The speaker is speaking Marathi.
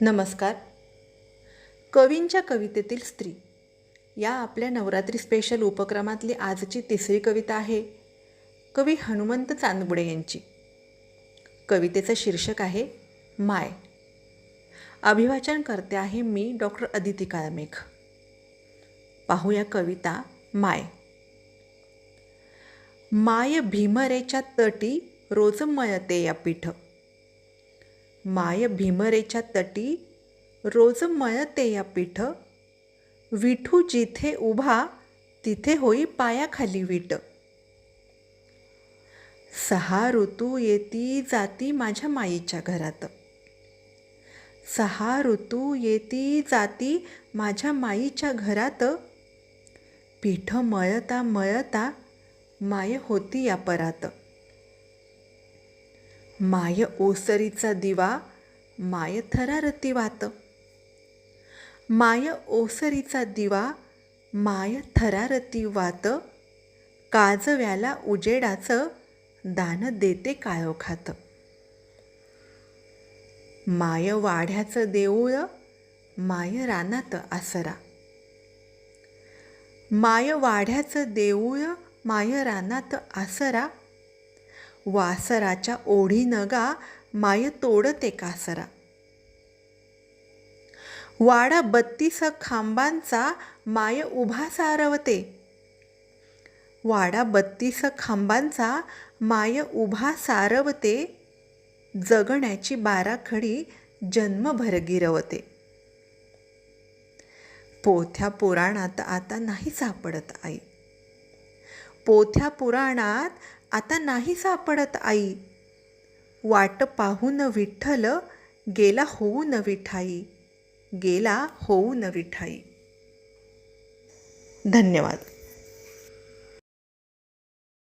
नमस्कार. कवींच्या कवितेतील स्त्री. या आपल्या नवरात्री स्पेशल उपक्रमातली आजची तिसरी कविता आहे. कवी हनुमंत चांदबुडे यांची. कवितेचं शीर्षक आहे माय. अभिवाचन करते आहे मी डॉक्टर अदिती काळमेघ पाहूया कविता माय. माय भीमरेच्या तटी रोज मयते या पीठ. माय भीमरेच्या तटी रोज मळते या पीठ. विठू जिथे उभा तिथे होई पायाखाली विट. सहा ऋतू येती जाती माझ्या माईच्या घरात. सहा ऋतू येती जाती माझ्या माईच्या घरात. पीठ मळता मळता माय होती या परात. माय ओसरीचा दिवा माय थरारती वात. माय ओसरीचा दिवा माय थरारती वात. काजव्याला उजेडाचं दान देते काळोखात. माय वाढ्याचं देऊळ माय रानात आसरा. माय वाढ्याचं देऊळ माय रानात आसरा. वासराच्या ओढी नगा माय तोडते कासरा. वाडा बत्तीस खांबांचा माय उभा सारवते. वाडा बत्तीस खांबांचा माय उभा सारवते. जगण्याची बाराखडी जन्मभर गिरवते. पोथ्या पुराणात आता नाही सापडत आई. पोथ्या पुराणात आता नाही सापडत आई. वाट पाहून विठ्ठल गेला होऊ न विठाई. गेला होऊ न विठाई. धन्यवाद.